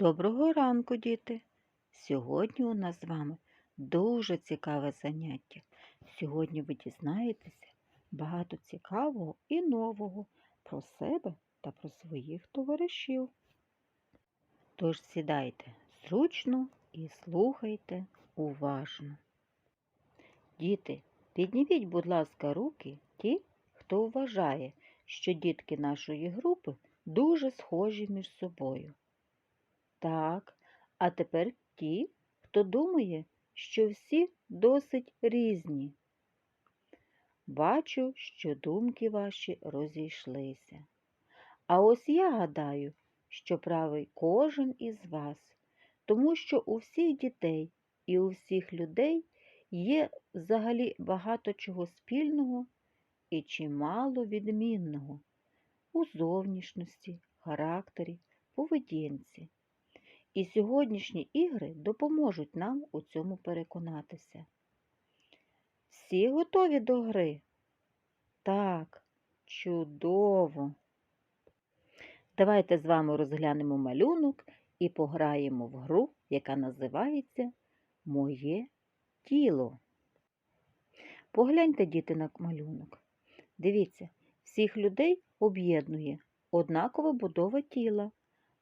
Доброго ранку, діти! Сьогодні у нас з вами дуже цікаве заняття. Сьогодні ви дізнаєтеся багато цікавого і нового про себе та про своїх товаришів. Тож сідайте зручно і слухайте уважно. Діти, підніміть, будь ласка, руки ті, хто вважає, що дітки нашої групи дуже схожі між собою. Так, а тепер ті, хто думає, що всі досить різні. Бачу, що думки ваші розійшлися. А ось я гадаю, що правий кожен із вас, тому що у всіх дітей і у всіх людей є взагалі багато чого спільного і чимало відмінного у зовнішності, характері, поведінці. І сьогоднішні ігри допоможуть нам у цьому переконатися. Всі готові до гри? Так, чудово. Давайте з вами розглянемо малюнок і пограємо в гру, яка називається Моє тіло. Погляньте, діти, на малюнок. Дивіться, всіх людей об'єднує однакова будова тіла,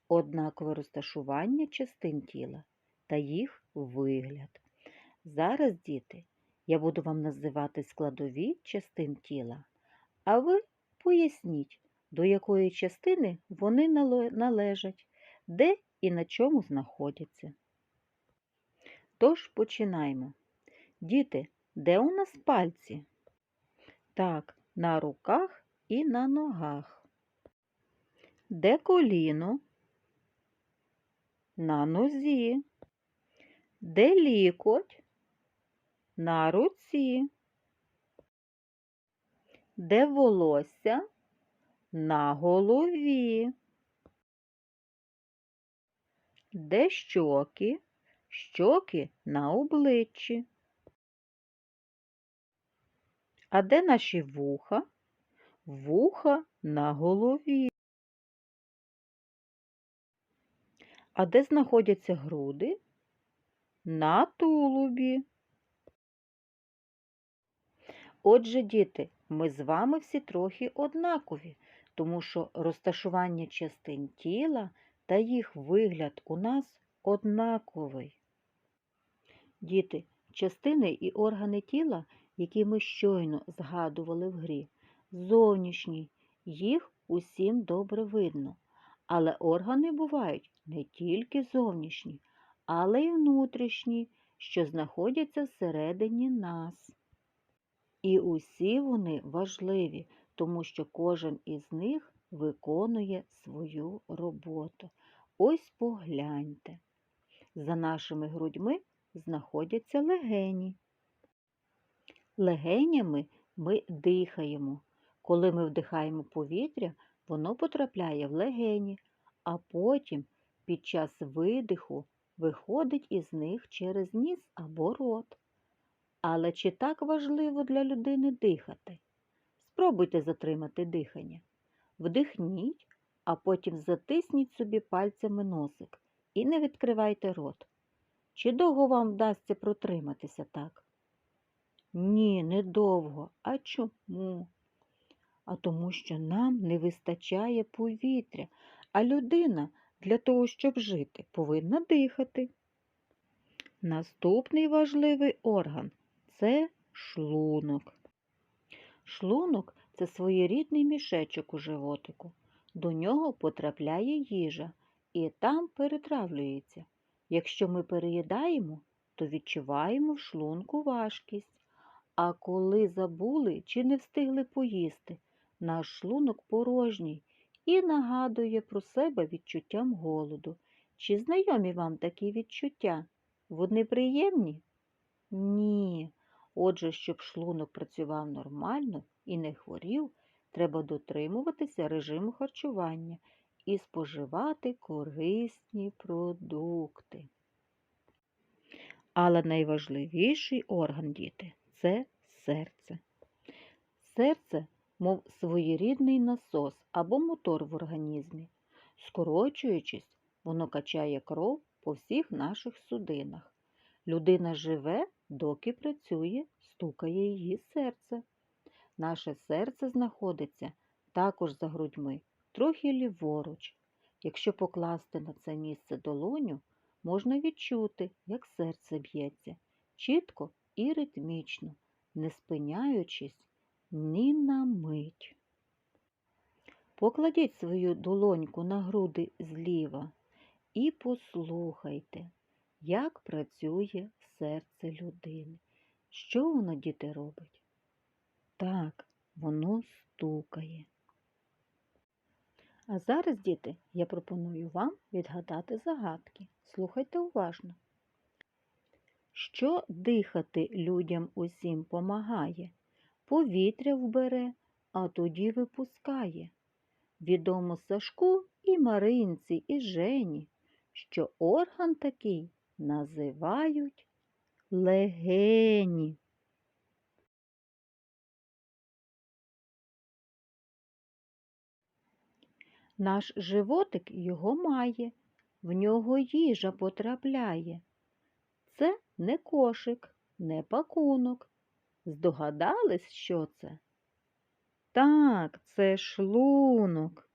однакове розташування частин тіла та їх вигляд. Зараз, діти, я буду вам називати складові частин тіла, а ви поясніть, до якої частини вони належать, де і на чому знаходяться. Тож починаємо. Діти, де у нас пальці? Так, на руках і на ногах. Де коліно? На нозі. Де лікоть? На руці. Де волосся? На голові. Де щоки? Щоки на обличчі. А де наші вуха? Вуха на голові. А де знаходяться груди? На тулубі. Отже, діти, ми з вами всі трохи однакові, тому що розташування частин тіла та їх вигляд у нас однаковий. Діти, частини і органи тіла, які ми щойно згадували в грі, зовнішні, їх усім добре видно. Але органи бувають не тільки зовнішні, але й внутрішні, що знаходяться всередині нас. І усі вони важливі, тому що кожен із них виконує свою роботу. Ось погляньте. За нашими грудьми знаходяться легені. Легенями ми дихаємо. Коли ми вдихаємо повітря, воно потрапляє в легені, а потім під час видиху виходить із них через ніс або рот. Але чи так важливо для людини дихати? Спробуйте затримати дихання. Вдихніть, а потім затисніть собі пальцями носик і не відкривайте рот. Чи довго вам вдасться протриматися так? Ні, недовго. А чому? а тому, що нам не вистачає повітря, а людина для того, щоб жити, повинна дихати. Наступний важливий орган це шлунок. Шлунок це своєрідний мішечок у животику. До нього потрапляє їжа і там перетравлюється. Якщо ми переїдаємо, то відчуваємо в шлунку важкість. А коли забули чи не встигли поїсти, наш шлунок порожній і нагадує про себе відчуттям голоду. Чи знайомі вам такі відчуття? Вони приємні? Ні. Отже, щоб шлунок працював нормально і не хворів, треба дотримуватися режиму харчування і споживати корисні продукти. Але найважливіший орган діти це серце. Серце мов своєрідний насос або мотор в організмі. Скорочуючись, Воно качає кров по всіх наших судинах. Людина живе, доки працює, стукає її серце. Наше серце знаходиться також за грудьми, трохи ліворуч. Якщо покласти на це місце долоню, можна відчути, як серце б'ється, чітко і ритмічно, не спиняючись ні на мить. Покладіть свою долоньку на груди зліва і послухайте, як працює серце людини. Що воно, діти, робить? Так, воно стукає. А зараз, діти, я пропоную вам відгадати загадки. Слухайте уважно. Що дихати людям усім помагає? Повітря вбере, а тоді випускає. Відомо Сашку і Маринці, і Жені, що орган такий називають легені. Наш животик його має, в нього їжа потрапляє. Це не кошик, не пакунок. Здогадались, що це? Так, це шлунок.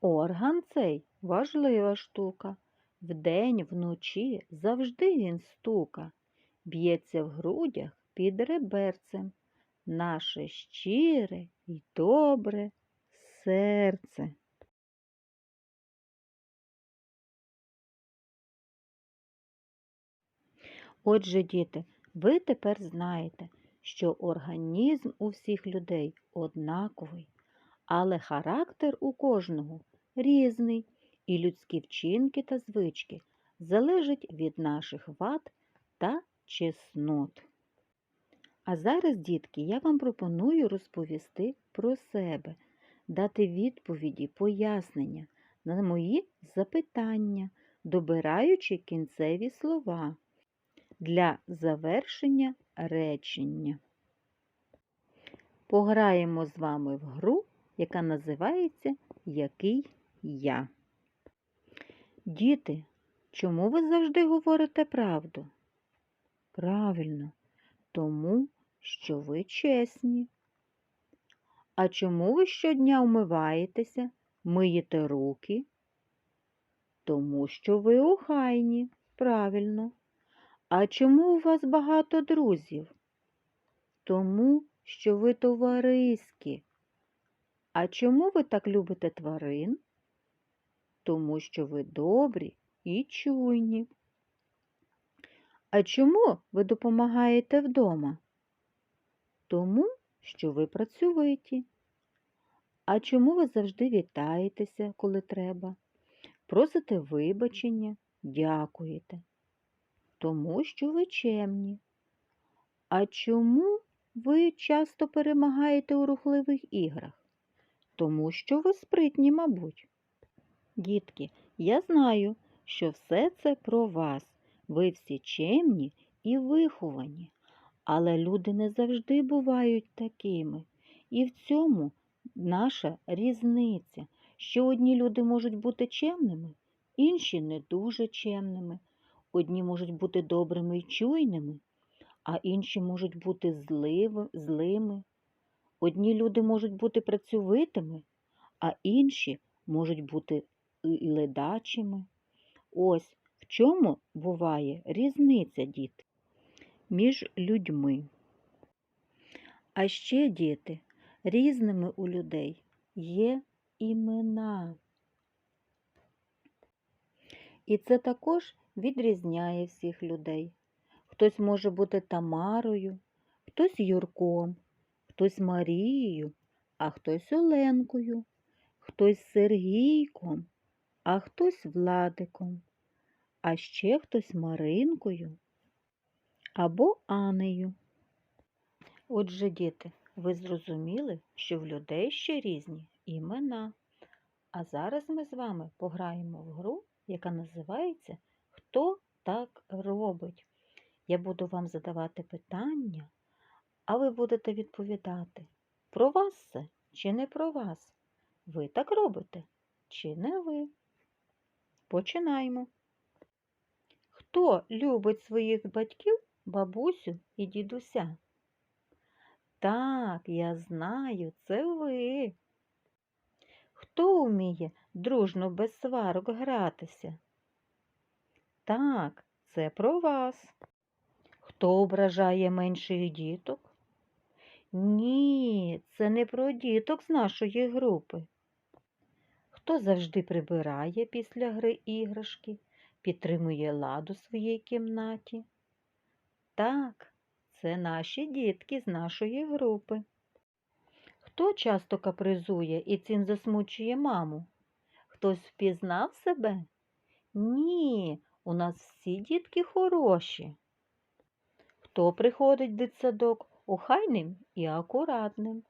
Орган цей важлива штука. Вдень, вночі завжди він стука, б'ється в грудях під реберцем. Наше щире й добре серце. Отже, діти, ви тепер знаєте, що організм у всіх людей однаковий, але характер у кожного різний, і людські вчинки та звички залежать від наших вад та чеснот. А зараз, дітки, я вам пропоную розповісти про себе, дати відповіді, пояснення на мої запитання, добираючи кінцеві слова для завершення речення. Пограємо з вами в гру, яка називається Який я. Діти, чому ви завжди говорите правду? Правильно, тому що ви чесні. А чому ви щодня вмиваєтеся, миєте руки? Тому що ви охайні, правильно. А чому у вас багато друзів? Тому, що ви товариські. А чому ви так любите тварин? Тому що ви добрі і чуйні. А чому ви допомагаєте вдома? Тому, що ви працюєте. А чому ви завжди вітаєтеся, коли треба? Просите вибачення, дякуєте тому що ви чемні. А чому ви часто перемагаєте у рухливих іграх? Тому що ви спритні, мабуть. Дітки, я знаю, що все це про вас. Ви всі чемні і виховані. Але люди не завжди бувають такими. І в цьому наша різниця, що одні люди можуть бути чемними, інші не дуже чемними. Одні можуть бути добрими й чуйними, а інші можуть бути злими. Одні люди можуть бути працьовитими, а інші можуть бути ледачими. Ось в чому буває різниця, діти, між людьми. А ще, діти, різними у людей є імена. І це також відрізняє всіх людей. Хтось може бути Тамарою, хтось Юрком, хтось Марією, а хтось Оленкою, хтось Сергійком, а хтось Владиком, а ще хтось Маринкою або Анею. Отже, діти, ви зрозуміли, що в людей ще різні імена. А зараз ми з вами пограємо в гру, яка називається Хто так робить? Я буду вам задавати питання, а ви будете відповідати, про вас це чи не про вас? Ви так робите чи не ви? Починаємо. Хто любить своїх батьків, бабусю і дідуся? Так, я знаю, це ви. Хто вміє дружно без сварок гратися? Так, це про вас. Хто ображає менших діток? Ні, це не про діток з нашої групи. Хто завжди прибирає після гри іграшки, підтримує ладу в своїй кімнаті? Так, це наші дітки з нашої групи. Хто часто капризує і цим засмучує маму? Хтось впізнав себе? Ні, у нас всі дітки хороші. Хто приходить в дитсадок охайним і акуратним?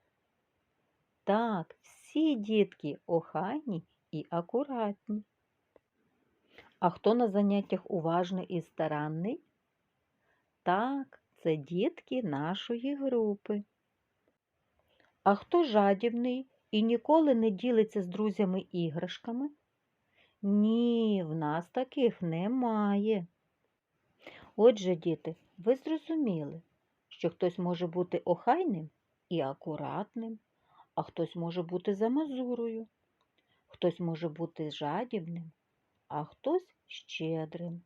Так, всі дітки охайні і акуратні. А хто на заняттях уважний і старанний? Так, це дітки нашої групи. А хто жадібний і ніколи не ділиться з друзями іграшками? Ні, в нас таких немає. Отже, діти, ви зрозуміли, що хтось може бути охайним і акуратним, а хтось може бути замазурою, хтось може бути жадібним, а хтось щедрим.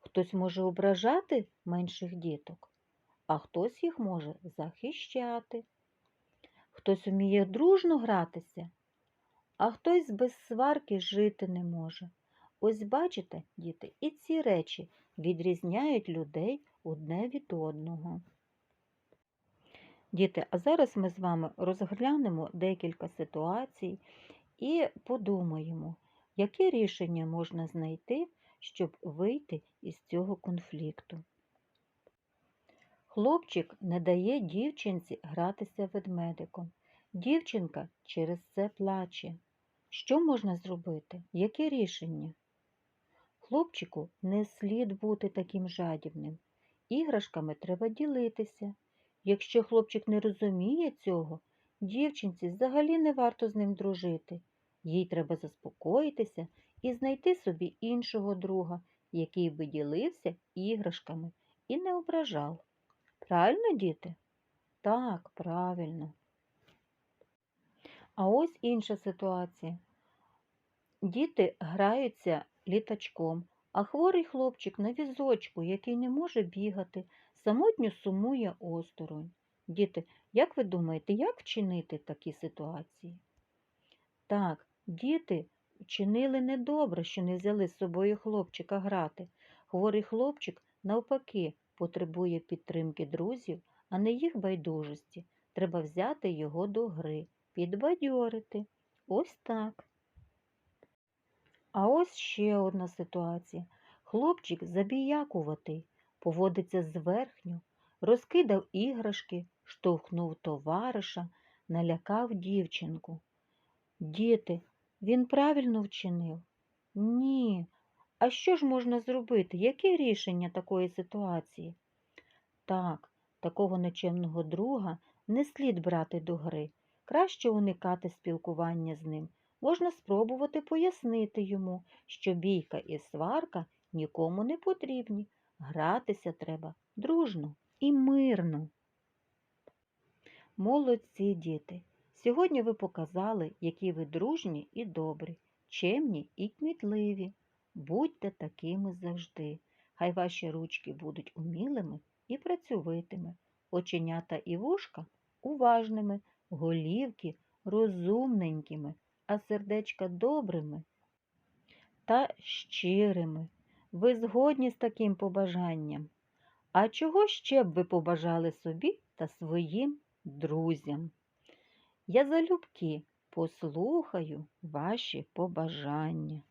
Хтось може ображати менших діток, а хтось їх може захищати. Хтось вміє дружно гратися, а хтось без сварки жити не може. Ось бачите, діти, і ці речі відрізняють людей одне від одного. Діти, а зараз ми з вами розглянемо декілька ситуацій і подумаємо, яке рішення можна знайти, щоб вийти із цього конфлікту. Хлопчик не дає дівчинці гратися ведмедиком. Дівчинка через це плаче. Що можна зробити? Яке рішення? Хлопчику не слід бути таким жадібним. Іграшками треба ділитися. Якщо хлопчик не розуміє цього, дівчинці взагалі не варто з ним дружити. Їй треба заспокоїтися і знайти собі іншого друга, який би ділився іграшками і не ображав. Правильно, діти? Так, правильно. А ось інша ситуація. Діти граються літачком, а хворий хлопчик на візочку, який не може бігати, самотньо сумує осторонь. Діти, як ви думаєте, як вчинити в такій ситуації? Так, діти вчинили недобре, що не взяли з собою хлопчика грати. Хворий хлопчик, навпаки, потребує підтримки друзів, а не їх байдужості. Треба взяти його до гри, підбадьорити. Ось так. А ось ще одна ситуація. Хлопчик забіякуватий, поводиться зверхньо, розкидав іграшки, штовхнув товариша, налякав дівчинку. Діти, він правильно вчинив? Ні. А що ж можна зробити? Яке рішення такої ситуації? Так, такого нечемного друга не слід брати до гри. Краще уникати спілкування з ним. Можна спробувати пояснити йому, що бійка і сварка нікому не потрібні. Гратися треба дружно і мирно. Молодці діти! Сьогодні ви показали, які ви дружні і добрі, чемні і кмітливі. Будьте такими завжди. Хай ваші ручки будуть умілими і працьовитими, оченята і вушка уважними, голівки розумненькими, а сердечка добрими та щирими. Ви згодні з таким побажанням. А чого ще б ви побажали собі та своїм друзям? Я залюбки послухаю ваші побажання.